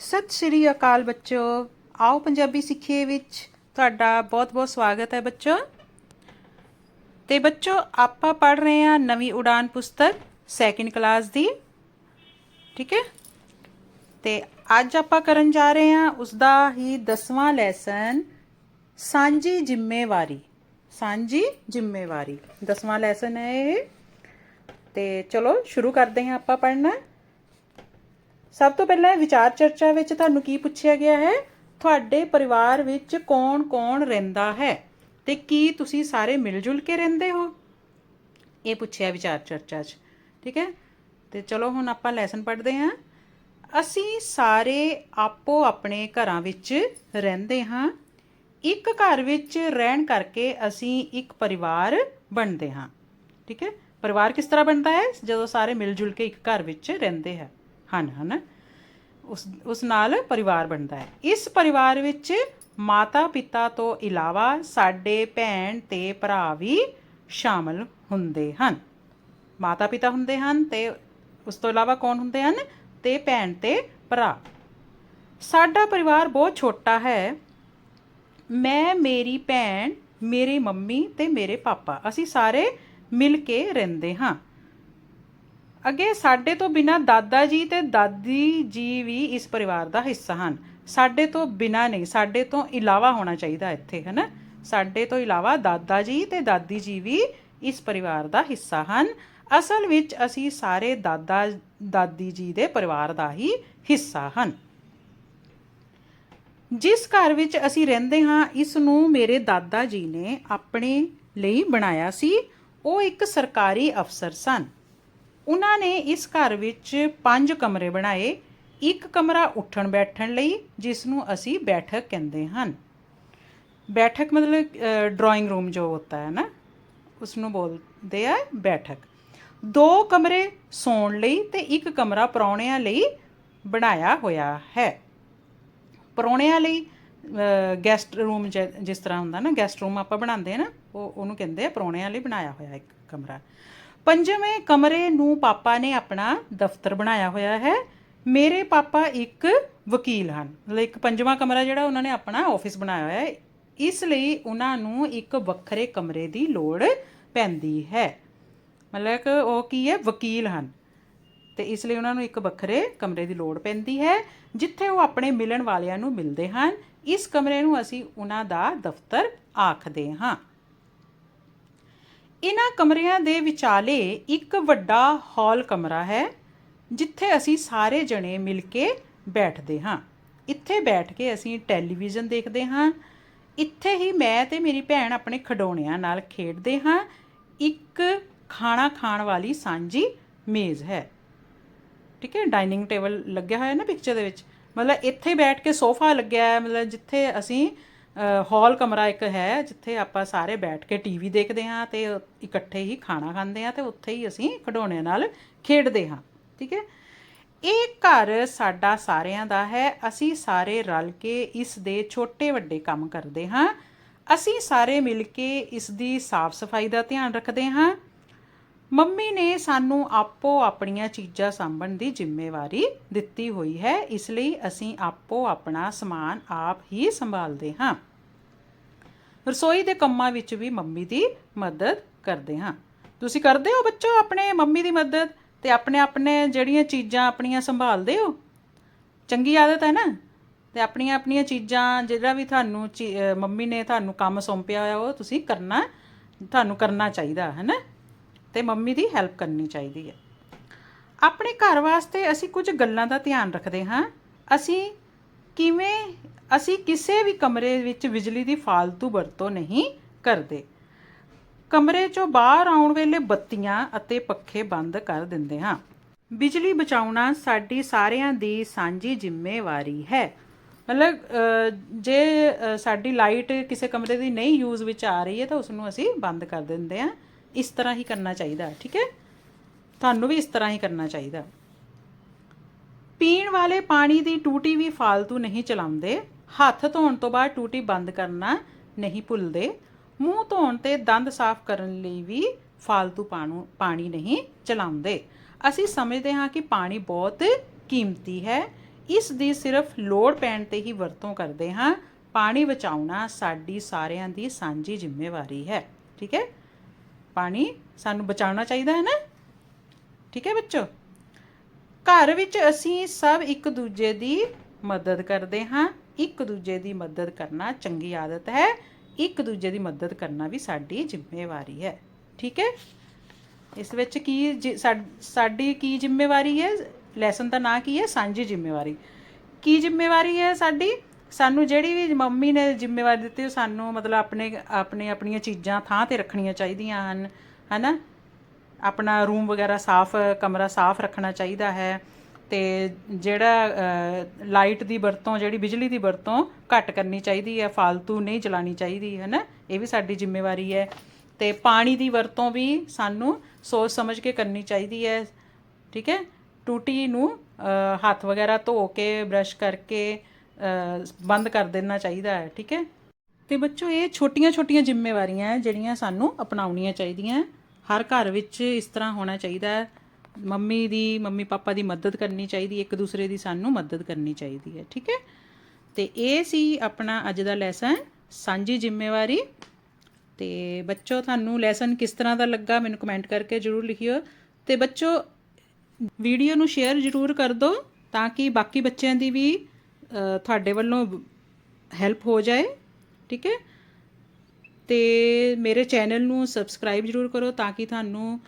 ਸਤਿ ਸ਼੍ਰੀ ਅਕਾਲ ਬੱਚੋ ਆਓ ਪੰਜਾਬੀ ਸਿੱਖੀਏ ਵਿੱਚ। ਤੁਹਾਡਾ ਬਹੁਤ-ਬਹੁਤ ਸਵਾਗਤ ਹੈ ਬੱਚੋ ਤੇ ਬੱਚੋ ਆਪਾਂ ਪੜ ਰਹੇ ਹਾਂ ਨਵੀਂ ਉਡਾਨ ਪੁਸਤਕ ਸੈਕਿੰਡ ਕਲਾਸ ਦੀ। ਠੀਕ ਹੈ? ਤੇ ਅੱਜ ਆਪਾਂ ਕਰਨ ਜਾ ਰਹੇ ਹਾਂ ਉਸ ਦਾ ਹੀ 10ਵਾਂ ਲੈਸਨ ਸਾਂਝੀ ਜ਼ਿੰਮੇਵਾਰੀ। ਸਾਂਝੀ ਜ਼ਿੰਮੇਵਾਰੀ। 10ਵਾਂ ਲੈਸਨ ਹੈ ਇਹ। ਤੇ ਚਲੋ, ਸ਼ੁਰੂ ਕਰਦੇ ਹਾਂ ਆਪਾਂ ਪੜ੍ਹਨਾ। ਸਭ ਤੋਂ ਪਹਿਲਾਂ ਵਿਚਾਰ ਚਰਚਾ ਵਿੱਚ ਤੁਹਾਨੂੰ ਕੀ ਪੁੱਛਿਆ ਗਿਆ ਹੈ? ਤੁਹਾਡੇ ਪਰਿਵਾਰ ਵਿੱਚ ਕੌਣ-ਕੌਣ ਰਹਿੰਦਾ ਹੈ ਤੇ ਕੀ ਤੁਸੀਂ ਸਾਰੇ ਮਿਲ ਜੁਲ ਕੇ ਰਹਿੰਦੇ ਹੋ? ਇਹ ਪੁੱਛਿਆ ਵਿਚਾਰ ਚਰਚਾ 'ਚ, ਠੀਕ ਹੈ? ਤੇ ਚਲੋ ਹੁਣ ਆਪਾਂ ਲੈਸਨ ਪੜ੍ਹਦੇ ਹਾਂ। ਅਸੀਂ ਸਾਰੇ ਆਪੋ ਆਪਣੇ ਘਰਾਂ ਵਿੱਚ ਰਹਿੰਦੇ ਹਾਂ। ਇੱਕ ਘਰ ਵਿੱਚ ਰਹਿਣ ਕਰਕੇ ਅਸੀਂ ਇੱਕ ਪਰਿਵਾਰ ਬਣਦੇ ਹਾਂ, ਠੀਕ ਹੈ? ਪਰਿਵਾਰ ਕਿਸ ਤਰ੍ਹਾਂ ਬਣਦਾ ਹੈ? ਜਦੋਂ ਸਾਰੇ ਮਿਲ ਜੁਲ ਕੇ ਇੱਕ ਘਰ ਵਿੱਚ ਰਹਿੰਦੇ ਹੈ। ਹਨ ਹਨ। ਉਸ ਉਸ ਨਾਲ ਪਰਿਵਾਰ ਬਣਦਾ ਹੈ। ਇਸ ਪਰਿਵਾਰ ਵਿੱਚ ਮਾਤਾ ਪਿਤਾ ਤੋਂ ਇਲਾਵਾ ਸਾਡੇ ਭੈਣ ਤੇ ਭਰਾ ਵੀ ਸ਼ਾਮਲ ਹੁੰਦੇ ਹਨ। ਮਾਤਾ ਪਿਤਾ ਹੁੰਦੇ ਹਨ ਤੇ ਉਸ ਤੋਂ ਇਲਾਵਾ ਕੌਣ ਹੁੰਦੇ ਹਨ? ਤੇ ਭੈਣ ਤੇ ਭਰਾ। ਸਾਡਾ ਪਰਿਵਾਰ ਬਹੁਤ ਛੋਟਾ ਹੈ। ਮੈਂ, ਮੇਰੀ ਭੈਣ, ਮੇਰੇ ਮੰਮੀ ਤੇ ਮੇਰੇ ਪਾਪਾ, ਅਸੀਂ ਸਾਰੇ ਮਿਲ ਕੇ ਰਹਿੰਦੇ ਹਾਂ। ਅੱਗੇ ਸਾਡੇ ਤੋਂ ਬਿਨਾ ਦਾਦਾ ਜੀ ਤੇ ਦਾਦੀ ਜੀ ਵੀ ਇਸ ਪਰਿਵਾਰ ਦਾ ਹਿੱਸਾ ਹਨ। ਸਾਡੇ ਤੋਂ ਬਿਨਾ ਨਹੀਂ, ਸਾਡੇ ਤੋਂ ਇਲਾਵਾ ਹੋਣਾ ਚਾਹੀਦਾ ਇੱਥੇ ਹੈ ਨਾ ਸਾਡੇ ਤੋਂ ਇਲਾਵਾ ਦਾਦਾ ਜੀ ਤੇ ਦਾਦੀ ਜੀ ਵੀ ਇਸ ਪਰਿਵਾਰ ਦਾ ਹਿੱਸਾ ਹਨ। ਅਸਲ ਵਿੱਚ ਅਸੀਂ ਸਾਰੇ ਦਾਦਾ, ਦਾਦੀ ਜੀ ਦੇ ਪਰਿਵਾਰ ਦਾ ਹੀ ਹਿੱਸਾ ਹਨ। ਜਿਸ ਘਰ ਵਿੱਚ ਅਸੀਂ ਰਹਿੰਦੇ ਹਾਂ, ਇਸ ਨੂੰ ਮੇਰੇ ਦਾਦਾ ਜੀ ਨੇ ਆਪਣੇ ਲਈ ਬਣਾਇਆ ਸੀ। ਉਹ ਇੱਕ ਸਰਕਾਰੀ ਅਫਸਰ ਸਨ। ਉਹਨਾਂ ਨੇ ਇਸ ਘਰ ਵਿੱਚ ਪੰਜ ਕਮਰੇ ਬਣਾਏ, ਇੱਕ ਕਮਰਾ ਉੱਠਣ ਬੈਠਣ ਲਈ, ਜਿਸ ਨੂੰ ਅਸੀਂ ਬੈਠਕ ਕਹਿੰਦੇ ਹਨ। ਬੈਠਕ ਮਤਲਬ ਡਰਾਇੰਗ ਰੂਮ ਜੋ ਹੁੰਦਾ ਹੈ ਨਾ ਉਸ ਨੂੰ ਬੋਲਦੇ ਆ ਬੈਠਕ। ਦੋ ਕਮਰੇ ਸੌਣ ਲਈ ਤੇ ਇੱਕ ਕਮਰਾ ਪਰੌਣਿਆਂ ਲਈ ਬਣਾਇਆ ਹੋਇਆ ਹੈ। ਪਰੌਣਿਆਂ ਲਈ ਗੈਸਟ ਰੂਮ ਜਿਸ ਤਰ੍ਹਾਂ ਹੁੰਦਾ ਨਾ ਗੈਸਟ ਰੂਮ ਆਪਾਂ ਬਣਾਉਂਦੇ ਆ ਨਾ, ਉਹ, ਉਹਨੂੰ ਕਹਿੰਦੇ ਆ ਪਰੌਣਿਆਂ ਲਈ ਬਣਾਇਆ ਹੋਇਆ ਇੱਕ ਕਮਰਾ। ਪੰਜਵੇਂ ਕਮਰੇ ਨੂੰ ਪਾਪਾ ਨੇ ਆਪਣਾ ਦਫ਼ਤਰ ਬਣਾਇਆ ਹੋਇਆ ਹੈ। ਮੇਰੇ ਪਾਪਾ ਇੱਕ ਵਕੀਲ ਹਨ। ਮਤਲਬ ਇੱਕ ਪੰਜਵਾਂ ਕਮਰਾ ਜਿਹੜਾ ਉਹਨਾਂ ਨੇ ਆਪਣਾ ਆਫਿਸ ਬਣਾਇਆ ਹੋਇਆ ਹੈ। ਇਸ ਲਈ ਉਹਨਾਂ ਨੂੰ ਇੱਕ ਵੱਖਰੇ ਕਮਰੇ ਦੀ ਲੋੜ ਪੈਂਦੀ ਹੈ। ਮਤਲਬ ਕਿ ਉਹ ਕੀ ਹੈ? ਵਕੀਲ ਹਨ। ਤੇ ਇਸ ਲਈ ਉਹਨਾਂ ਨੂੰ ਇੱਕ ਵੱਖਰੇ ਕਮਰੇ ਦੀ ਲੋੜ ਪੈਂਦੀ ਹੈ, ਜਿੱਥੇ ਉਹ ਆਪਣੇ ਮਿਲਣ ਵਾਲਿਆਂ ਨੂੰ ਮਿਲਦੇ ਹਨ। ਇਸ ਕਮਰੇ ਨੂੰ ਅਸੀਂ ਉਹਨਾਂ ਦਾ ਦਫ਼ਤਰ ਆਖਦੇ ਹਾਂ। ਇਹਨਾਂ ਕਮਰਿਆਂ ਦੇ ਵਿਚਾਲੇ ਇੱਕ ਵੱਡਾ ਹਾਲ ਕਮਰਾ ਹੈ, ਜਿੱਥੇ ਅਸੀਂ ਸਾਰੇ ਜਣੇ ਮਿਲ ਕੇ ਬੈਠਦੇ ਹਾਂ। ਇੱਥੇ ਬੈਠ ਕੇ ਅਸੀਂ ਟੈਲੀਵਿਜ਼ਨ ਦੇਖਦੇ ਹਾਂ। ਇੱਥੇ ਹੀ ਮੈਂ ਤੇ ਮੇਰੀ ਭੈਣ ਆਪਣੇ ਖਿਡੌਣਿਆਂ ਨਾਲ ਖੇਡਦੇ ਹਾਂ। ਇੱਕ ਖਾਣਾ ਖਾਣ ਵਾਲੀ ਸਾਂਝੀ ਮੇਜ਼ ਹੈ। ਠੀਕ ਹੈ, ਡਾਈਨਿੰਗ ਟੇਬਲ ਲੱਗਿਆ ਹੋਇਆ ਨਾ ਪਿਕਚਰ ਦੇ ਵਿੱਚ। ਮਤਲਬ ਇੱਥੇ ਬੈਠ ਕੇ ਸੋਫਾ ਲੱਗਿਆ ਹੈ, ਮਤਲਬ ਜਿੱਥੇ ਅਸੀਂ ਹਾਲ ਕਮਰਾ ਇੱਕ ਹੈ ਜਿੱਥੇ ਆਪਾਂ ਸਾਰੇ ਬੈਠ ਕੇ ਟੀਵੀ ਦੇਖਦੇ ਹਾਂ ਤੇ ਇਕੱਠੇ ਹੀ ਖਾਣਾ ਖਾਂਦੇ ਹਾਂ ਤੇ ਉੱਥੇ ਹੀ ਅਸੀਂ ਖਿਡੌਣਿਆਂ ਨਾਲ ਖੇਡਦੇ ਹਾਂ, ਠੀਕ ਹੈ? ਇਹ ਘਰ ਸਾਡਾ ਸਾਰਿਆਂ ਦਾ ਹੈ, ਅਸੀਂ ਸਾਰੇ ਰਲ ਕੇ ਇਸ ਦੇ ਛੋਟੇ ਵੱਡੇ ਕੰਮ ਕਰਦੇ ਹਾਂ, ਅਸੀਂ ਸਾਰੇ ਮਿਲ ਕੇ ਇਸ ਦੀ ਸਾਫ਼ ਸਫ਼ਾਈ ਦਾ ਧਿਆਨ ਰੱਖਦੇ ਹਾਂ ਮੰਮੀ ਨੇ ਸਾਨੂੰ ਆਪੋ ਆਪਣੀਆਂ ਚੀਜ਼ਾਂ ਸਾਂਭਣ ਦੀ ਜ਼ਿੰਮੇਵਾਰੀ ਦਿੱਤੀ ਹੋਈ ਹੈ, ਇਸ ਲਈ ਅਸੀਂ ਆਪੋ ਆਪਣਾ ਸਮਾਨ ਆਪ ਹੀ ਸੰਭਾਲਦੇ ਹਾਂ। ਰਸੋਈ ਦੇ ਕੰਮਾਂ ਵਿੱਚ ਵੀ ਮੰਮੀ ਦੀ ਮਦਦ ਕਰਦੇ ਹਾਂ। ਤੁਸੀਂ ਕਰਦੇ ਹੋ ਬੱਚੋ ਆਪਣੇ ਮੰਮੀ ਦੀ ਮਦਦ ਤੇ ਆਪਣੇ ਆਪਣੇ ਜਿਹੜੀਆਂ ਚੀਜ਼ਾਂ ਆਪਣੀਆਂ ਸੰਭਾਲਦੇ ਹੋ? ਚੰਗੀ ਆਦਤ ਹੈ ਨਾ? ਤੇ ਆਪਣੀਆਂ ਆਪਣੀਆਂ ਚੀਜ਼ਾਂ ਜਿਹੜਾ ਵੀ ਤੁਹਾਨੂੰ ਮੰਮੀ ਨੇ ਤੁਹਾਨੂੰ ਕੰਮ ਸੌਂਪਿਆ ਹੋਇਆ ਉਹ ਤੁਸੀਂ ਕਰਨਾ ਤੁਹਾਨੂੰ ਕਰਨਾ ਚਾਹੀਦਾ, ਹੈ ਨਾ? ਤੇ ਮੰਮੀ ਦੀ ਹੈਲਪ ਕਰਨੀ ਚਾਹੀਦੀ ਹੈ। ਆਪਣੇ ਘਰ ਵਾਸਤੇ ਅਸੀਂ ਕੁਝ ਗੱਲਾਂ ਦਾ ਧਿਆਨ ਰੱਖਦੇ ਹਾਂ। ਅਸੀਂ ਕਿਵੇਂ, ਅਸੀਂ ਕਿਸੇ ਵੀ ਕਮਰੇ ਵਿੱਚ ਬਿਜਲੀ ਦੀ ਫालतू ਵਰਤੋਂ ਨਹੀਂ ਕਰਦੇ। ਕਮਰੇ ਚੋਂ ਬਾਹਰ ਆਉਣ ਵੇਲੇ ਬੱਤੀਆਂ ਅਤੇ ਪੱਖੇ ਬੰਦ ਕਰ ਦਿੰਦੇ ਹਾਂ। ਬਿਜਲੀ ਬਚਾਉਣਾ ਸਾਡੀ ਸਾਰਿਆਂ ਦੀ ਸਾਂਝੀ ਜ਼ਿੰਮੇਵਾਰੀ ਹੈ। ਮਤਲਬ ਜੇ ਸਾਡੀ ਲਾਈਟ ਕਿਸੇ ਕਮਰੇ ਦੀ ਨਹੀਂ ਯੂਜ਼ ਵਿੱਚ ਆ ਰਹੀ ਹੈ ਤਾਂ ਉਸ ਨੂੰ ਅਸੀਂ ਬੰਦ ਕਰ ਦਿੰਦੇ ਹਾਂ। ਇਸ ਤਰ੍ਹਾਂ ਹੀ ਕਰਨਾ ਚਾਹੀਦਾ, ਠੀਕ ਹੈ? ਤੁਹਾਨੂੰ ਵੀ ਇਸ ਤਰ੍ਹਾਂ ਹੀ ਕਰਨਾ ਚਾਹੀਦਾ। ਪੀਣ ਵਾਲੇ ਪਾਣੀ ਦੀ ਟੂਟੀ ਵੀ ਫਾਲਤੂ ਨਹੀਂ ਚਲਾਉਂਦੇ। ਹੱਥ ਧੋਣ ਤੋਂ ਬਾਅਦ ਟੂਟੀ ਬੰਦ ਕਰਨਾ ਨਹੀਂ ਭੁੱਲਦੇ। ਮੂੰਹ ਧੋਣ ਤੇ ਦੰਦ ਸਾਫ਼ ਕਰਨ ਲਈ ਵੀ ਫालतू ਪਾਣੀ ਨਹੀਂ ਚਲਾਉਂਦੇ। ਅਸੀਂ ਸਮਝਦੇ ਹਾਂ ਕਿ ਪਾਣੀ ਬਹੁਤ ਕੀਮਤੀ ਹੈ। ਇਸ ਦੀ ਸਿਰਫ ਲੋੜ ਪੈਣ ਤੇ ਹੀ ਵਰਤੋਂ ਕਰਦੇ ਹਾਂ। ਪਾਣੀ ਬਚਾਉਣਾ ਸਾਡੀ ਸਾਰਿਆਂ ਦੀ ਸਾਂਝੀ ਜ਼ਿੰਮੇਵਾਰੀ ਹੈ, ਠੀਕ ਹੈ? ਪਾਣੀ ਸਾਨੂੰ ਬਚਾਉਣਾ ਚਾਹੀਦਾ ਹੈ ਨਾ? ਠੀਕ ਹੈ ਬੱਚੋ? ਘਰ ਵਿੱਚ ਅਸੀਂ ਸਭ ਇੱਕ ਦੂਜੇ ਦੀ ਮਦਦ ਕਰਦੇ ਹਾਂ। ਇੱਕ ਦੂਜੇ ਦੀ ਮਦਦ ਕਰਨਾ ਚੰਗੀ ਆਦਤ ਹੈ। ਇੱਕ ਦੂਜੇ ਦੀ ਮਦਦ ਕਰਨਾ ਵੀ ਸਾਡੀ ਜ਼ਿੰਮੇਵਾਰੀ ਹੈ। ਠੀਕ ਹੈ? ਇਸ ਵਿੱਚ ਕੀ ਜਿ- ਸਾਡੀ ਕੀ ਜ਼ਿੰਮੇਵਾਰੀ ਹੈ? ਲੈਸਨ ਦਾ ਨਾਂ ਕੀ ਹੈ, ਸਾਂਝੀ ਜ਼ਿੰਮੇਵਾਰੀ। ਕੀ ਜ਼ਿੰਮੇਵਾਰੀ ਹੈ ਸਾਡੀ? ਸਾਨੂੰ ਜਿਹੜੀ ਵੀ ਮੰਮੀ ਨੇ ਜ਼ਿੰਮੇਵਾਰੀ ਦਿੱਤੀ, ਉਹ ਸਾਨੂੰ ਮਤਲਬ ਆਪਣੇ ਆਪਣੇ, ਆਪਣੀਆਂ ਚੀਜ਼ਾਂ ਥਾਂ ਤੇ ਰੱਖਣੀਆਂ ਚਾਹੀਦੀਆਂ ਹਨ, ਹਨਾ? ਆਪਣਾ ਰੂਮ ਵਗੈਰਾ ਸਾਫ਼, ਕਮਰਾ ਸਾਫ਼ ਰੱਖਣਾ ਚਾਹੀਦਾ ਹੈ ਤੇ ਜਿਹੜਾ ਲਾਈਟ ਦੀ ਵਰਤੋਂ, ਜਿਹੜੀ ਬਿਜਲੀ ਦੀ ਵਰਤੋਂ ਘੱਟ ਕਰਨੀ ਚਾਹੀਦੀ ਹੈ ਫालतू ਨਹੀਂ ਚਲਾਣੀ ਚਾਹੀਦੀ ਹੈ ਨਾ ਇਹ ਵੀ ਸਾਡੀ ਜ਼ਿੰਮੇਵਾਰੀ ਹੈ ਤੇ ਪਾਣੀ ਦੀ ਵਰਤੋਂ ਵੀ ਸਾਨੂੰ ਸੋਚ ਸਮਝ ਕੇ ਕਰਨੀ ਚਾਹੀਦੀ ਹੈ, ਠੀਕ ਹੈ? ਟੂਟੀ ਨੂੰ ਹੱਥ ਵਗੈਰਾ ਧੋ ਕੇ ਬ੍ਰਸ਼ ਕਰਕੇ ਬੰਦ ਕਰ ਦੇਣਾ ਚਾਹੀਦਾ ਹੈ, ਠੀਕ ਹੈ? ਤੇ ਬੱਚੋ, ਇਹ ਛੋਟੀਆਂ-ਛੋਟੀਆਂ ਜ਼ਿੰਮੇਵਾਰੀਆਂ ਹੈ, ਜਿਹੜੀਆਂ ਸਾਨੂੰ ਅਪਣਾਉਣੀਆਂ ਚਾਹੀਦੀਆਂ ਹਰ ਘਰ ਵਿੱਚ ਇਸ ਤਰ੍ਹਾਂ ਹੋਣਾ ਚਾਹੀਦਾ ਹੈ। ਮੰਮੀ ਦੀ, ਮੰਮੀ ਪਾਪਾ ਦੀ ਮਦਦ ਕਰਨੀ ਚਾਹੀਦੀ, ਇੱਕ ਦੂਸਰੇ ਦੀ ਸਾਨੂੰ ਮਦਦ ਕਰਨੀ ਚਾਹੀਦੀ ਹੈ, ਠੀਕ ਹੈ? ਤੇ ਇਹ ਸੀ ਆਪਣਾ ਅੱਜ ਦਾ ਲੈਸਨ ਸਾਂਝੀ ਜ਼ਿੰਮੇਵਾਰੀ। ਤੇ ਬੱਚੋ, ਤੁਹਾਨੂੰ ਲੈਸਨ ਕਿਸ ਤਰ੍ਹਾਂ ਦਾ ਲੱਗਾ ਮੈਨੂੰ ਕਮੈਂਟ ਕਰਕੇ ਜਰੂਰ ਲਿਖਿਓ। ਤੇ ਬੱਚੋ ਵੀਡੀਓ ਨੂੰ ਸ਼ੇਅਰ ਜਰੂਰ ਕਰ ਦਿਓ, ਤਾਂ ਕਿ ਬਾਕੀ ਬੱਚਿਆਂ ਦੀ ਵੀ ਤੁਹਾਡੇ ਵੱਲੋਂ ਹੈਲਪ ਹੋ ਜਾਏ, ਠੀਕ ਹੈ? ਤੇ ਮੇਰੇ ਚੈਨਲ ਨੂੰ ਸਬਸਕ੍ਰਾਈਬ ਜਰੂਰ ਕਰੋ ਤਾਂ ਕਿ ਤੁਹਾਨੂੰ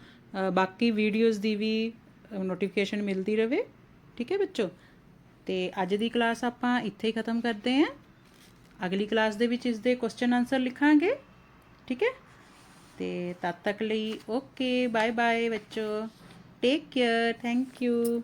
ਬਾਕੀ ਵੀਡੀਓਜ਼ ਦੀ ਵੀ ਨੋਟੀਫਿਕੇਸ਼ਨ ਮਿਲਦੀ ਰਹੇ ਠੀਕ ਹੈ ਬੱਚੋ? ਤੇ ਅੱਜ ਦੀ ਕਲਾਸ ਆਪਾਂ ਇੱਥੇ ਹੀ ਖਤਮ ਕਰਦੇ ਹਾਂ। ਅਗਲੀ ਕਲਾਸ ਦੇ ਵਿੱਚ ਇਸ ਦੇ ਕੁਐਸਚਨ ਆਨਸਰ ਲਿਖਾਂਗੇ, ਠੀਕ ਹੈ? ਤੇ ਤਦ ਤੱਕ ਲਈ ਓਕੇ ਬਾਏ ਬਾਏ ਬੱਚੋ। Take care thank you